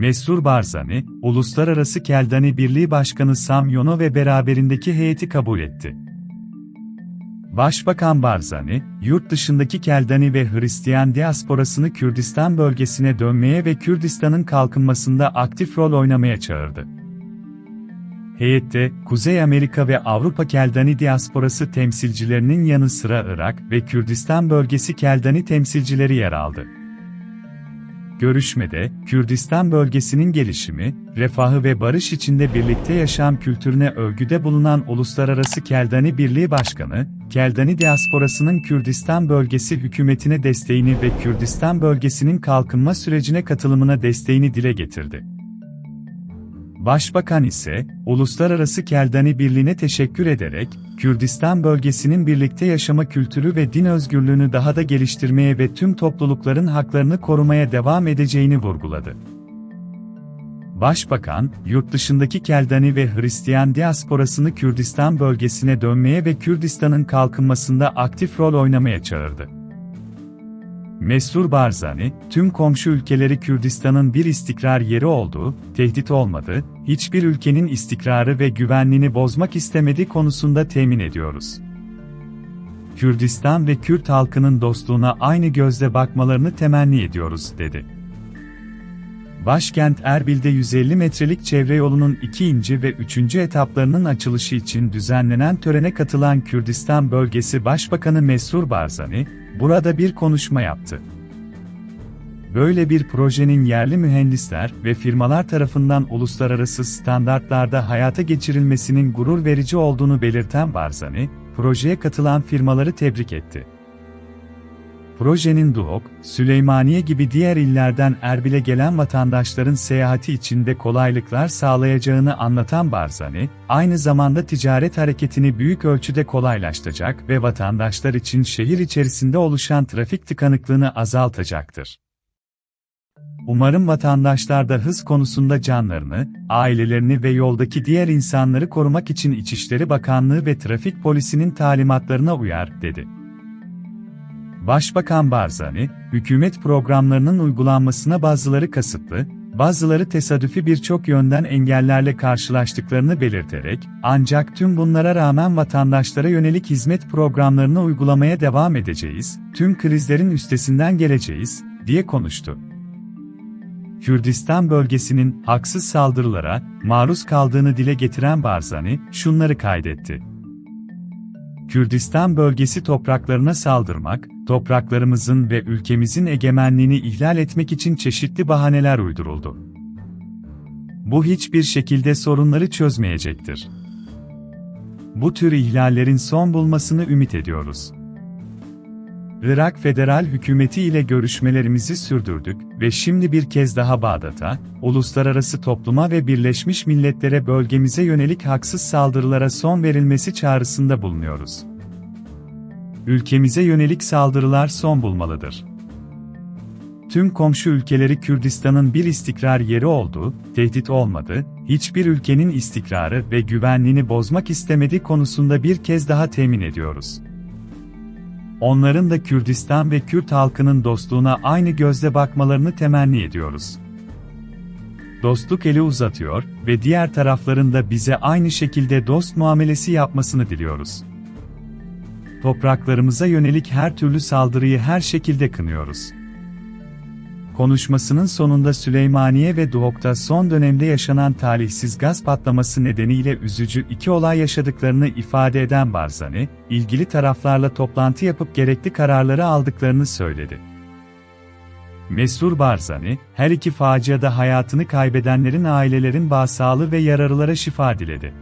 Mesrur Barzani, Uluslararası Keldani Birliği Başkanı Samyono ve beraberindeki heyeti kabul etti. Başbakan Barzani, yurt dışındaki Keldani ve Hristiyan diasporasını Kürdistan bölgesine dönmeye ve Kürdistan'ın kalkınmasında aktif rol oynamaya çağırdı. Heyette, Kuzey Amerika ve Avrupa Keldani diasporası temsilcilerinin yanı sıra Irak ve Kürdistan bölgesi Keldani temsilcileri yer aldı. Görüşmede, Kürdistan bölgesinin gelişimi, refahı ve barış içinde birlikte yaşam kültürüne övgüde bulunan Uluslararası Keldani Birliği Başkanı, Keldani diasporasının Kürdistan bölgesi hükümetine desteğini ve Kürdistan bölgesinin kalkınma sürecine katılımına desteğini dile getirdi. Başbakan ise, Uluslararası Keldani Birliği'ne teşekkür ederek, Kürdistan bölgesinin birlikte yaşama kültürü ve din özgürlüğünü daha da geliştirmeye ve tüm toplulukların haklarını korumaya devam edeceğini vurguladı. Başbakan, yurt dışındaki Keldani ve Hristiyan diasporasını Kürdistan bölgesine dönmeye ve Kürdistan'ın kalkınmasında aktif rol oynamaya çağırdı. Mesrur Barzani, tüm komşu ülkeleri Kürdistan'ın bir istikrar yeri olduğu, tehdit olmadı, hiçbir ülkenin istikrarı ve güvenliğini bozmak istemediği konusunda temin ediyoruz. Kürdistan ve Kürt halkının dostluğuna aynı gözle bakmalarını temenni ediyoruz, dedi. Başkent Erbil'de 150 metrelik çevre yolunun ikinci ve üçüncü etaplarının açılışı için düzenlenen törene katılan Kürdistan Bölgesi Başbakanı Mesrur Barzani, burada bir konuşma yaptı. Böyle bir projenin yerli mühendisler ve firmalar tarafından uluslararası standartlarda hayata geçirilmesinin gurur verici olduğunu belirten Barzani, projeye katılan firmaları tebrik etti. Projenin Duhok, Süleymaniye gibi diğer illerden Erbil'e gelen vatandaşların seyahati içinde kolaylıklar sağlayacağını anlatan Barzani, aynı zamanda ticaret hareketini büyük ölçüde kolaylaştıracak ve vatandaşlar için şehir içerisinde oluşan trafik tıkanıklığını azaltacaktır. Umarım vatandaşlar da hız konusunda canlarını, ailelerini ve yoldaki diğer insanları korumak için İçişleri Bakanlığı ve Trafik Polisi'nin talimatlarına uyar, dedi. Başbakan Barzani, hükümet programlarının uygulanmasına bazıları kasıtlı, bazıları tesadüfi birçok yönden engellerle karşılaştıklarını belirterek, ancak tüm bunlara rağmen vatandaşlara yönelik hizmet programlarını uygulamaya devam edeceğiz, tüm krizlerin üstesinden geleceğiz, diye konuştu. Kürdistan bölgesinin haksız saldırılara maruz kaldığını dile getiren Barzani, şunları kaydetti. Kürdistan bölgesi topraklarına saldırmak, topraklarımızın ve ülkemizin egemenliğini ihlal etmek için çeşitli bahaneler uyduruldu. Bu hiçbir şekilde sorunları çözmeyecektir. Bu tür ihlallerin son bulmasını ümit ediyoruz. Irak Federal Hükümeti ile görüşmelerimizi sürdürdük ve şimdi bir kez daha Bağdat'a, uluslararası topluma ve Birleşmiş Milletler'e bölgemize yönelik haksız saldırılara son verilmesi çağrısında bulunuyoruz. Ülkemize yönelik saldırılar son bulmalıdır. Tüm komşu ülkeleri Kürdistan'ın bir istikrar yeri olduğu, tehdit olmadı, hiçbir ülkenin istikrarı ve güvenliğini bozmak istemediği konusunda bir kez daha temin ediyoruz. Onların da Kürdistan ve Kürt halkının dostluğuna aynı gözle bakmalarını temenni ediyoruz. Dostluk eli uzatıyor ve diğer tarafların da bize aynı şekilde dost muamelesi yapmasını diliyoruz. Topraklarımıza yönelik her türlü saldırıyı her şekilde kınıyoruz. Konuşmasının sonunda Süleymaniye ve Duhok'ta son dönemde yaşanan talihsiz gaz patlaması nedeniyle üzücü iki olay yaşadıklarını ifade eden Barzani, ilgili taraflarla toplantı yapıp gerekli kararları aldıklarını söyledi. Mesrur Barzani, her iki faciada hayatını kaybedenlerin ailelerin başsağlığı ve yararılara şifa diledi.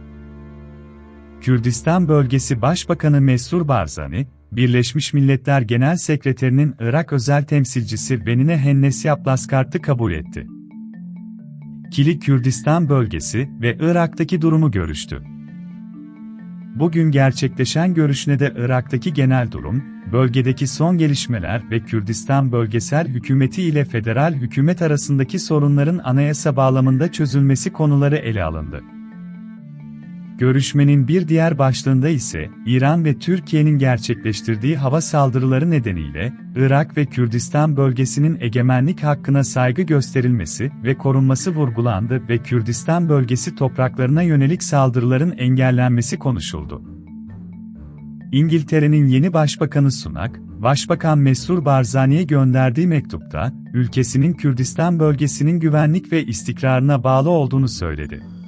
Kürdistan Bölgesi Başbakanı Mesrur Barzani, Birleşmiş Milletler Genel Sekreterinin Irak özel temsilcisi Benine Hennesi Ablaskart'ı kabul etti. Kili Kürdistan bölgesi ve Irak'taki durumu görüştü. Bugün gerçekleşen görüşmede Irak'taki genel durum, bölgedeki son gelişmeler ve Kürdistan bölgesel hükümeti ile federal hükümet arasındaki sorunların anayasa bağlamında çözülmesi konuları ele alındı. Görüşmenin bir diğer başlığında ise, İran ve Türkiye'nin gerçekleştirdiği hava saldırıları nedeniyle, Irak ve Kürdistan bölgesinin egemenlik hakkına saygı gösterilmesi ve korunması vurgulandı ve Kürdistan bölgesi topraklarına yönelik saldırıların engellenmesi konuşuldu. İngiltere'nin yeni Başbakanı Sunak, Başbakan Mesrur Barzani'ye gönderdiği mektupta, ülkesinin Kürdistan bölgesinin güvenlik ve istikrarına bağlı olduğunu söyledi.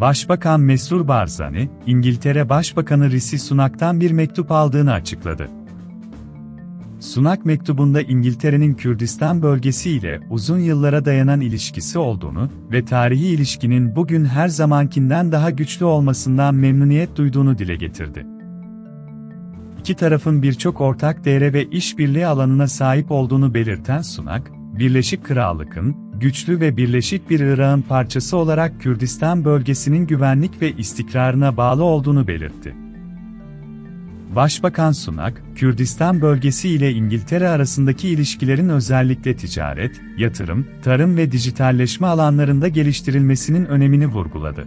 Başbakan Mesrur Barzani, İngiltere Başbakanı Rishi Sunak'tan bir mektup aldığını açıkladı. Sunak mektubunda İngiltere'nin Kürdistan bölgesi ile uzun yıllara dayanan ilişkisi olduğunu ve tarihi ilişkinin bugün her zamankinden daha güçlü olmasından memnuniyet duyduğunu dile getirdi. İki tarafın birçok ortak değere ve işbirliği alanına sahip olduğunu belirten Sunak, Birleşik Krallık'ın, güçlü ve birleşik bir Irak'ın parçası olarak Kürdistan bölgesinin güvenlik ve istikrarına bağlı olduğunu belirtti. Başbakan Sunak, Kürdistan bölgesi ile İngiltere arasındaki ilişkilerin özellikle ticaret, yatırım, tarım ve dijitalleşme alanlarında geliştirilmesinin önemini vurguladı.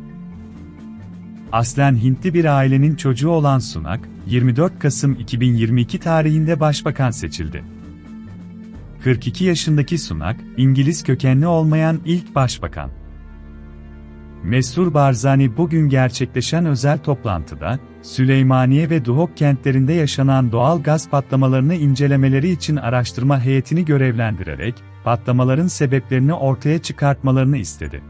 Aslen Hintli bir ailenin çocuğu olan Sunak, 24 Kasım 2022 tarihinde başbakan seçildi. 42 yaşındaki Sunak, İngiliz kökenli olmayan ilk başbakan. Mesrur Barzani bugün gerçekleşen özel toplantıda, Süleymaniye ve Duhok kentlerinde yaşanan doğal gaz patlamalarını incelemeleri için araştırma heyetini görevlendirerek, patlamaların sebeplerini ortaya çıkartmalarını istedi.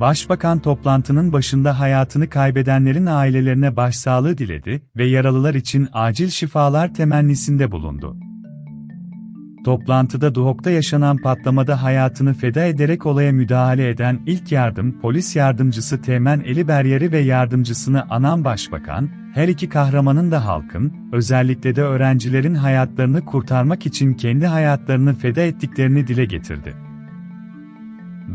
Başbakan toplantının başında hayatını kaybedenlerin ailelerine başsağlığı diledi ve yaralılar için acil şifalar temennisinde bulundu. Toplantıda Duhok'ta yaşanan patlamada hayatını feda ederek olaya müdahale eden ilk yardım polis yardımcısı Teğmen Eli Beryeri ve yardımcısını anan başbakan, her iki kahramanın da halkın, özellikle de öğrencilerin hayatlarını kurtarmak için kendi hayatlarını feda ettiklerini dile getirdi.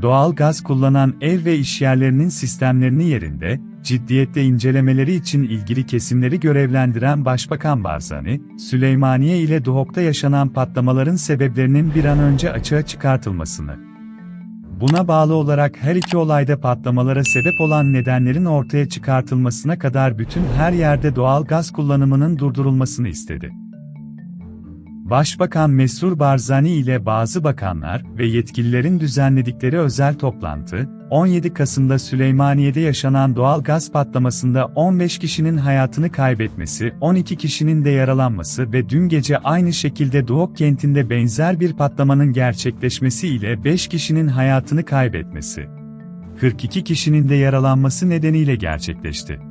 Doğal gaz kullanan ev ve işyerlerinin sistemlerini yerinde, ciddiyetle incelemeleri için ilgili kesimleri görevlendiren Başbakan Barzani, Süleymaniye ile Duhok'ta yaşanan patlamaların sebeplerinin bir an önce açığa çıkartılmasını, buna bağlı olarak her iki olayda patlamalara sebep olan nedenlerin ortaya çıkartılmasına kadar bütün her yerde doğal gaz kullanımının durdurulmasını istedi. Başbakan Mesrur Barzani ile bazı bakanlar ve yetkililerin düzenledikleri özel toplantı, 17 Kasım'da Süleymaniye'de yaşanan doğal gaz patlamasında 15 kişinin hayatını kaybetmesi, 12 kişinin de yaralanması ve dün gece aynı şekilde Duhok kentinde benzer bir patlamanın gerçekleşmesi ile 5 kişinin hayatını kaybetmesi, 42 kişinin de yaralanması nedeniyle gerçekleşti.